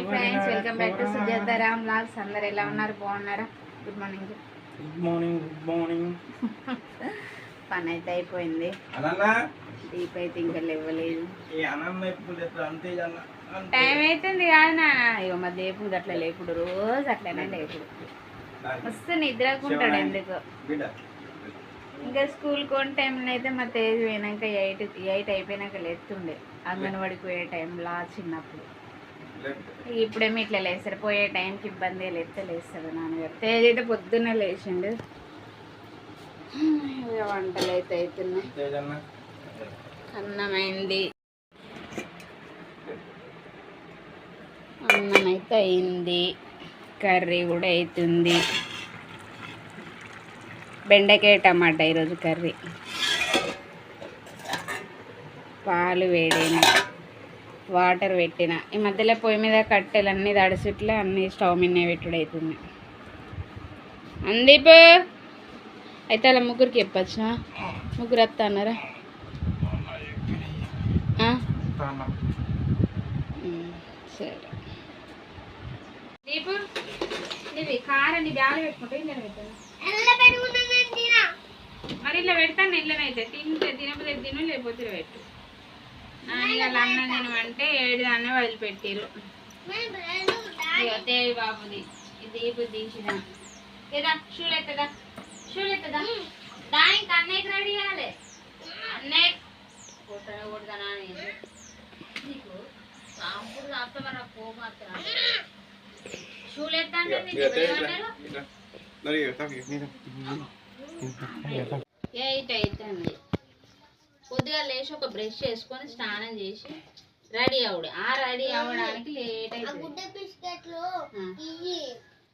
Hi friends welcome back to Sujatha Ram vlogs అందరు ఎలా ఉన్నారు? బాగున్నారా? Good morning. Good morning good morning. పని అయితే అయిపోయింది. దీప్ అయితే ఇంకా లేవలేదు. టైం అవుతుంది కాదు ఇక మా దేవుడు అట్లా లేపుడు రోజు అట్లనే లేపుడు. మస్తు నిద్రకుంటాడు ఎందుకు. ఇంకా స్కూల్ కోని టైంలో అయితే మా తేజ్ పోయినాక ఎయిట్ ఎయిట్ అయిపోయినాక లేస్తుండే అంగన్వాడికి పోయే టైంలో చిన్నప్పుడు. ఇప్పుడేమో ఇట్లా లేస్తారు. పోయే టైంకి ఇబ్బంది లేస్తే లేస్తాడు నాన్నగారు. తేజ్ అయితే పొద్దున్నే లేచిండు. వంటలు అయితే అవుతున్నాయి అన్నమైంది. అన్నం అయితే అయింది. కర్రీ కూడా అవుతుంది బెండకాయ టమాటా ఈరోజు కర్రీ. పాలు వేడిన వాటర్ పెట్టిన. ఈ మధ్యలో పొయ్యి మీద కట్టెలు అన్నీ తడిసిట్లే అన్నీ స్టవ్ మీద పెట్టుడు అవుతుంది అందీప్! అయితే అలా ముగ్గురికి చెప్పచ్చు ముగ్గురు వస్తా అన్నారా? సరే. దీపు నీవి కారం నీ బ్యాగ్ పెట్టుకుంటే ఇలా మరి ఇట్లా పెడతాను ఇళ్ళనైతే తింటే తినకపోతే తిను లేకపోతే ఇలా పెట్టు. నాన్నగా అన్నం తినమంటే ఏడు దాన్ని వదిలిపెట్టిరు ఇగో దేవి బాబుది దీపు తీసిదా లేదా షూలు ఎత్తదా? షూలు ఎత్తదా? దానికి అన్నయ్యకి రెడీ కావాలి అన్నయ్య నేను నీకు సాంపుడు షూలు అంటే ఎయిట్ అవుతుంది కొద్దిగా లేచి ఒక బ్రష్ చేసుకొని స్నానం చేసి రెడీ అవుడు. ఆ రెడీ అవ్వడానికి లేట్.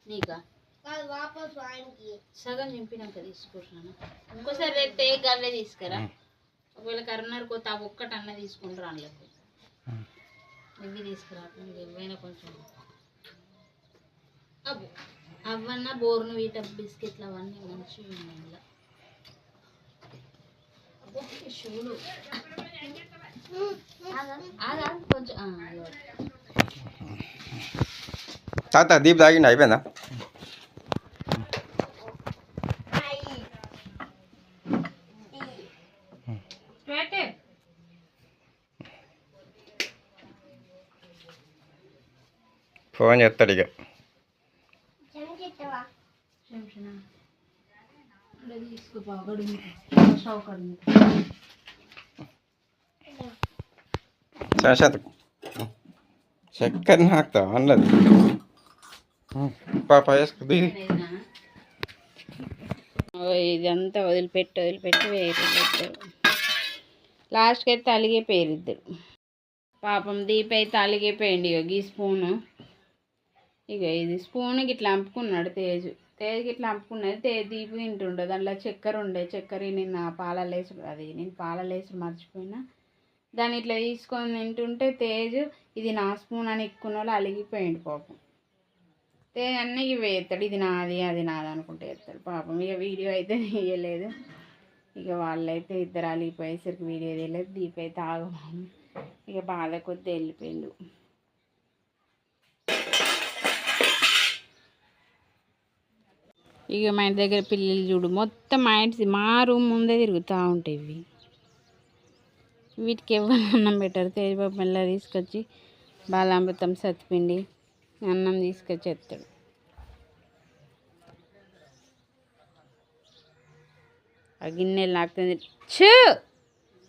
నీకా? సగం చింపినాక తీసుకుంటున్నాను? ఇంకోసారి రేపు తేగ అవే తీసుకురా. ఒకవేళ కరీంనగర్ కొత్త ఆ ఒక్కటి అన్న తీసుకుంటారు అందులోకి ఇవి తీసుకురా ఏమైనా కొంచెం. అబ్బో అవన్నా బోర్ను వీట బిస్కెట్లు అవన్నీ మంచిగా ఉన్నాయి షూలు ఆగా, ఆగా, కొంచెం ఆ, ఇదిగో. తాత దీప్ తాగిండి అయిపోయిందా. ఫోన్ చేస్తాడు ఇక చెంచానా? ఇలా తీసుకోపో, ఒకడు చక్కెర అన్నది. పాప వేసుకుంది. ఇదంతా వదిలిపెట్టి వదిలిపెట్టి వేరు లాస్ట్కి అయితే అలిగిపోయారు ఇద్దరు పాపం దీప అయితే అలిగిపోయింది ఇక ఈ స్పూను. ఇక ఇది స్పూన్ ఇట్లా అంపుకున్నాడు తేజు. తేజుకి ఇట్లా అంపుకున్నది తే దీపు తింటుండే. దాంట్లో చక్కెర ఉండే చక్కెర నేను పాలలేసి అది నేను పాలలేసి మర్చిపోయినా. దాన్ని ఇట్లా తీసుకొని తింటుంటే తేజు ఇది నా స్పూన్ అని ఎక్కున్న వాళ్ళు అలిగిపోయిండు పాపం. తేజ్ అన్నీ ఇవి ఎత్తాడు ఇది నాది అది నాది అనుకుంటే ఎత్తాడు పాపం. ఇక వీడియో అయితే తీయలేదు. ఇక వాళ్ళైతే ఇద్దరు అలిగిపోయేసరికి వీడియో తీయలేదు. దీప్ అయితే ఆగమాము ఇక బాధ కొద్ది వెళ్ళిపోయిండు. ఇక మా ఇంటి దగ్గర పిల్లలు చూడు మొత్తం మా ఇంటి మా రూమ్ ముందే తిరుగుతూ ఉంటాయి ఇవి. వీటికి ఎవరు అన్నం పెట్టారు? తేజబాబు మెల్ల తీసుకొచ్చి బాలామృతం సత్తిపిండి అన్నం తీసుకొచ్చి ఎత్తాడు. ఆ గిన్నెలు నాకుతుంది చూ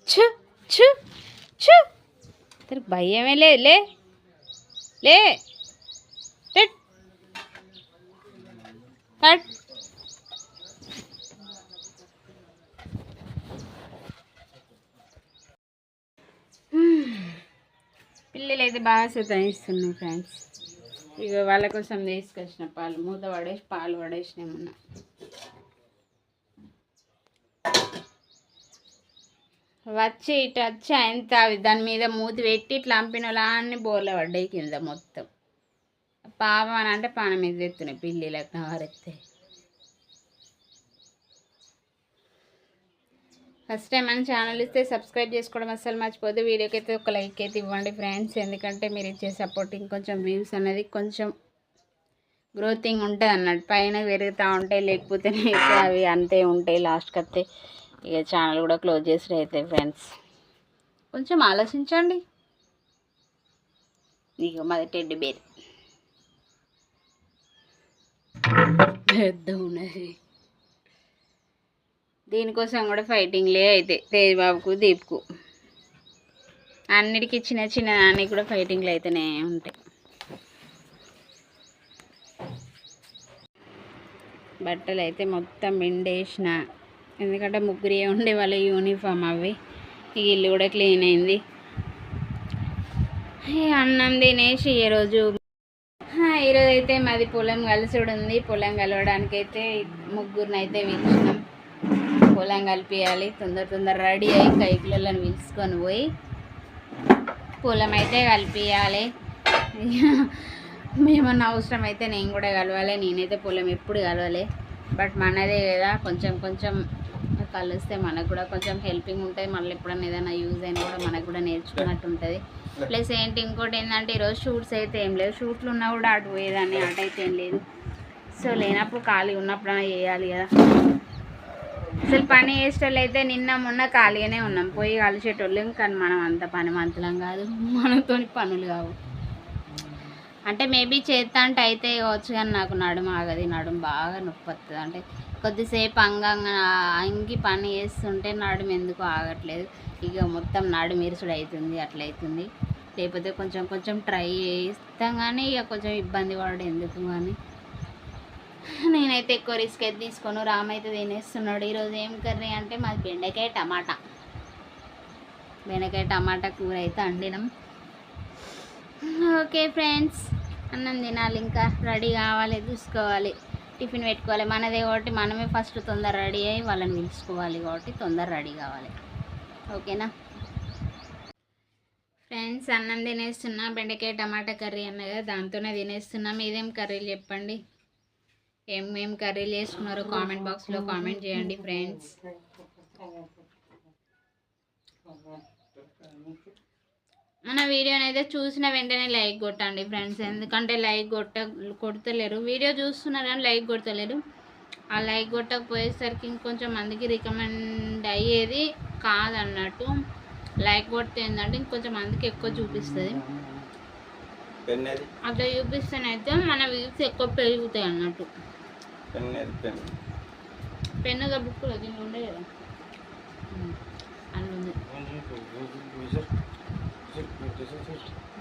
చూ చూ చూ ఇతనికి భయమే లేదు లే! లే! కట్! పిల్లలు అయితే బాగా సతాయిస్తున్నాయి ఫ్రెండ్స్. ఇక వాళ్ళ కోసం తీసుకొచ్చిన పాలు మూత పడేసి పాలు పడేసినామన్నా వచ్చి ఇటు వచ్చి ఎంత అవి దాని మీద మూతి పెట్టి ఇట్లా అంపిన అన్ని బోర్ల పడ్డాయి కింద మొత్తం. పాపం అని అంటే పానం మీద ఎత్తున్నాయి పిల్లిలకు నవరెత్తే ఫస్ట్ టైం మన ఛానల్ ఇస్తే సబ్స్క్రైబ్ చేసుకోవడం అస్సలు మర్చిపోతే వీడియోకి అయితే ఒక లైక్ అయితే ఇవ్వండి ఫ్రెండ్స్. ఎందుకంటే మీరు ఇచ్చే సపోర్టింగ్ కొంచెం వ్యూస్ అనేది కొంచెం గ్రోతింగ్ ఉంటుంది అన్నట్టు. పైన పెరుగుతూ ఉంటాయి లేకపోతే అవి అంతే ఉంటాయి లాస్ట్కి వస్తే. ఇక ఛానల్ కూడా క్లోజ్ చేసి అయితే ఫ్రెండ్స్. కొంచెం ఆలోచించండి. ఇక మాది టెడ్డి బేర్. పెద్ద ఉన్నది. దీనికోసం కూడా ఫైటింగ్లే అయితే తేజబాబుకు దీప్కు. అన్నిటికీ చిన్న చిన్న దాన్ని కూడా ఫైటింగ్లు అయితేనే ఉంటాయి. బట్టలు అయితే మొత్తం ఎండేసిన ఎందుకంటే ముగ్గురే ఉండే వాళ్ళ యూనిఫామ్ అవి. ఇల్లు కూడా క్లీన్ అయింది. అన్నం తినేసి ఈరోజు ఈరోజు అయితే మాది పొలం కలిసి ఉంది పొలం కలవడానికి అయితే ముగ్గురిని అయితే పిలిచినాం. పొలం కలిపేయాలి. తొందర తొందర రెడీ అయ్యి కైకులను పిలుచుకొని పోయి పొలం అయితే కలిపియాలి. మేమన్నా అవసరం అయితే నేను కూడా కలవాలి. నేనైతే పొలం ఎప్పుడు కలవాలి. బట్ మనదే కదా కొంచెం కొంచెం కలిస్తే మనకు కూడా కొంచెం హెల్పింగ్ ఉంటుంది మళ్ళీ ఎప్పుడన్నా ఏదైనా యూజ్ అయినా కూడా మనకు కూడా నేర్చుకున్నట్టు ఉంటుంది. ప్లస్ ఏంటి ఇంకోటి ఏంటంటే ఈరోజు షూట్స్ అయితే ఏం లేవు. షూట్లు ఉన్నా కూడా అటు పోయేదాన్ని అటు అయితే ఏం లేదు. సో లేనప్పుడు ఖాళీ ఉన్నప్పుడైనా చేయాలి కదా. అసలు పని చేసేటోళ్ళు అయితే నిన్న మొన్న ఖాళీగానే ఉన్నాం. పోయి కలిసేటోళ్ళం కానీ మనం అంత పని మంతులం కాదు. మనతో పనులు కావు. అంటే మేబీ చేస్తా అంటే అయితే కావచ్చు కానీ నాకు నడుము ఆగది. నడుము బాగా నొప్పి వస్తుంది అంటే కొద్దిసేపు అంగంగా అంగి పని చేస్తుంటే నడుము ఎందుకు ఆగట్లేదు? ఇక మొత్తం నడుము ఇరుసుడు అవుతుంది అట్లయితుంది. లేకపోతే కొంచెం కొంచెం ట్రై చేస్తాం కానీ ఇక కొంచెం ఇబ్బంది పడడం ఎందుకు కానీ నేనైతే ఎక్కువ రిస్క్ అయితే తీసుకోను. రామ్ అయితే తినేస్తున్నాడు. ఈరోజు ఏం కర్రీ అంటే మాది బెండకాయ టమాటా. బెండకాయ టమాటా కూర అయితే వండినాం. ఓకే ఫ్రెండ్స్ అన్నం తినాలి ఇంకా. రెడీ కావాలి చూసుకోవాలి. టిఫిన్ పెట్టుకోవాలి. మనదే కాబట్టి మనమే ఫస్ట్ తొందర రెడీ అయ్యి వాళ్ళని పిలుచుకోవాలి కాబట్టి తొందర రెడీ కావాలి. ఓకేనా? ఫ్రెండ్స్ అన్నం తినేస్తున్నా. బెండకాయ టమాటా కర్రీ అన్నగా దాంతోనే తినేస్తున్నా. మీదేం కర్రీలు చెప్పండి? ఏం ఏం కర్రీలు చేసుకున్నారో కామెంట్ బాక్స్లో కామెంట్ చేయండి ఫ్రెండ్స్. మన వీడియోని అయితే చూసిన వెంటనే లైక్ కొట్టండి ఫ్రెండ్స్. ఎందుకంటే లైక్ కొట్ట కొడతలేరు. వీడియో చూస్తున్నారు కానీ లైక్ కొడతలేరు. ఆ లైక్ కొట్టకపోయేసరికి ఇంకొంచెం మందికి రికమెండ్ అయ్యేది కాదన్నట్టు. లైక్ కొడితే ఏంటంటే ఇంకొంచెం మందికి ఎక్కువ చూపిస్తుంది. అట్లా చూపిస్తేనైతే మన వ్యూస్ ఎక్కువ పెరుగుతాయి అన్నట్టు. పెన్నది పెన్. పెన్నుగా బుక్కులో దీనిలో ఉండే కదా. అందులో ఉంది.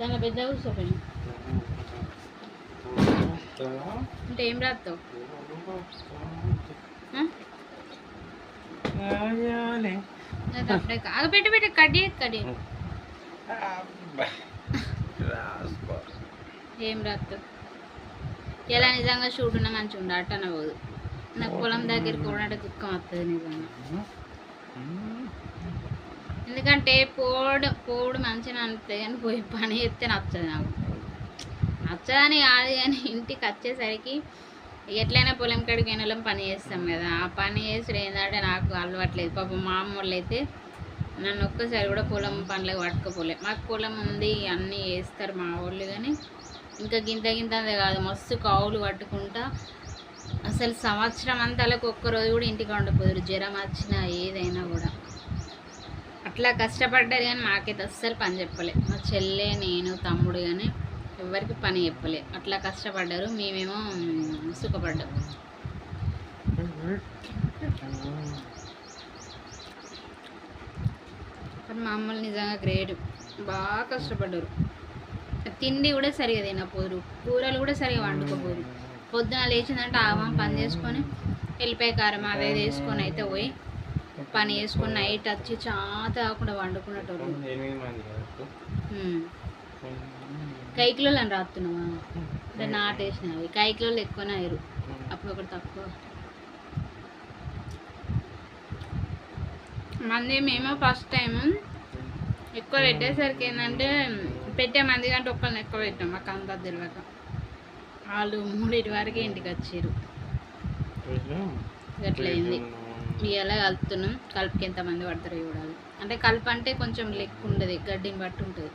దానిలో పెద్ద కూర్చో పెన్ను అంటే ఏం రాస్తావు? అది పెట్టు పెట్టు కడి కడి ఏం రాస్తావు? ఎలా నిజంగా షూట్ ఉన్నా మంచిగా ఉండ అట్టన పోదు. నాకు పొలం దగ్గరికి కూడా అంటే దుఃఖం వస్తుంది నిజంగా. ఎందుకంటే పోడు పోడు మంచిగా అనిపిస్తుంది కానీ పోయి పని చేస్తే నచ్చదు నాకు. నచ్చదని కాదు కానీ ఇంటికి వచ్చేసరికి ఎట్లయినా పొలం కాడికి వెళ్ళం పని చేస్తాం కదా. ఆ పని చేసుడు ఏంటంటే నాకు అలవాట్లేదు. పాపం మా అమ్మోళ్ళు అయితే నన్ను ఒక్కసారి కూడా పొలం పనులకు పట్టుకోపోలే. మాకు పొలం ఉంది అన్నీ వేస్తారు మా వాళ్ళు కానీ ఇంకా గింత గింత అంతే కాదు మస్తు కావులు పట్టుకుంటా. అసలు సంవత్సరం అంతలకు ఒక్కరోజు కూడా ఇంటికి ఉండకపోదురు జ్వరం వచ్చినా ఏదైనా కూడా. అట్లా కష్టపడ్డారు కానీ మాకైతే అస్సలు పని చెప్పలే. మా చెల్లె నేను తమ్ముడు కానీ ఎవరికి పని చెప్పలే. అట్లా కష్టపడ్డారు మేమేమో సుఖపడ్డాం. కానీ మా అమ్మలు నిజంగా గ్రేట్. బాగా కష్టపడ్డారు. తిండి కూడా సరిగా తినపోరు కూరలు కూడా సరిగా వండుకోపోరు పొద్దున లేచిందంటే ఆవాం పని చేసుకొని వెళ్ళిపోయి కారం అదే వేసుకొని అయితే పోయి పని చేసుకొని నైట్ వచ్చి చాలా కాకుండా వండుకునేటోళ్ళు. కైకిలోలు అని రాస్తున్నావా అంటే నాటేసినవి. కైకిలోలు ఎక్కువనే అయ్యారు. అప్పుడు ఒకటి తక్కువ. మంది మేము ఫస్ట్ టైం ఎక్కువ పెట్టేసరికి ఏంటంటే పెట్టే మంది కంటే ఒక్కరిని ఎక్కువ పెట్టాం మాకు అంత తెలియక వాళ్ళు మూడింటి వరకే ఇంటికి వచ్చారు గట్ల అయింది. ఇవాళ కలుపుతున్నాం? కలుపుకి ఎంతమంది పడతారో చూడాలి. అంటే కలుపు అంటే కొంచెం లెక్క ఉండదు గడ్డిని బట్టి ఉంటుంది.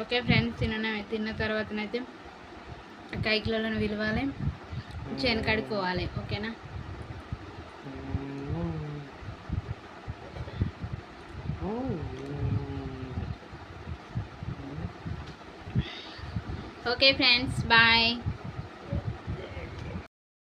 ఓకే. ఫ్రెండ్స్ తిన తిన్న తర్వాతనైతే కైకిలలో విలవాలి. చేను కడుక్కోవాలి ఓకేనా? Okay friends bye.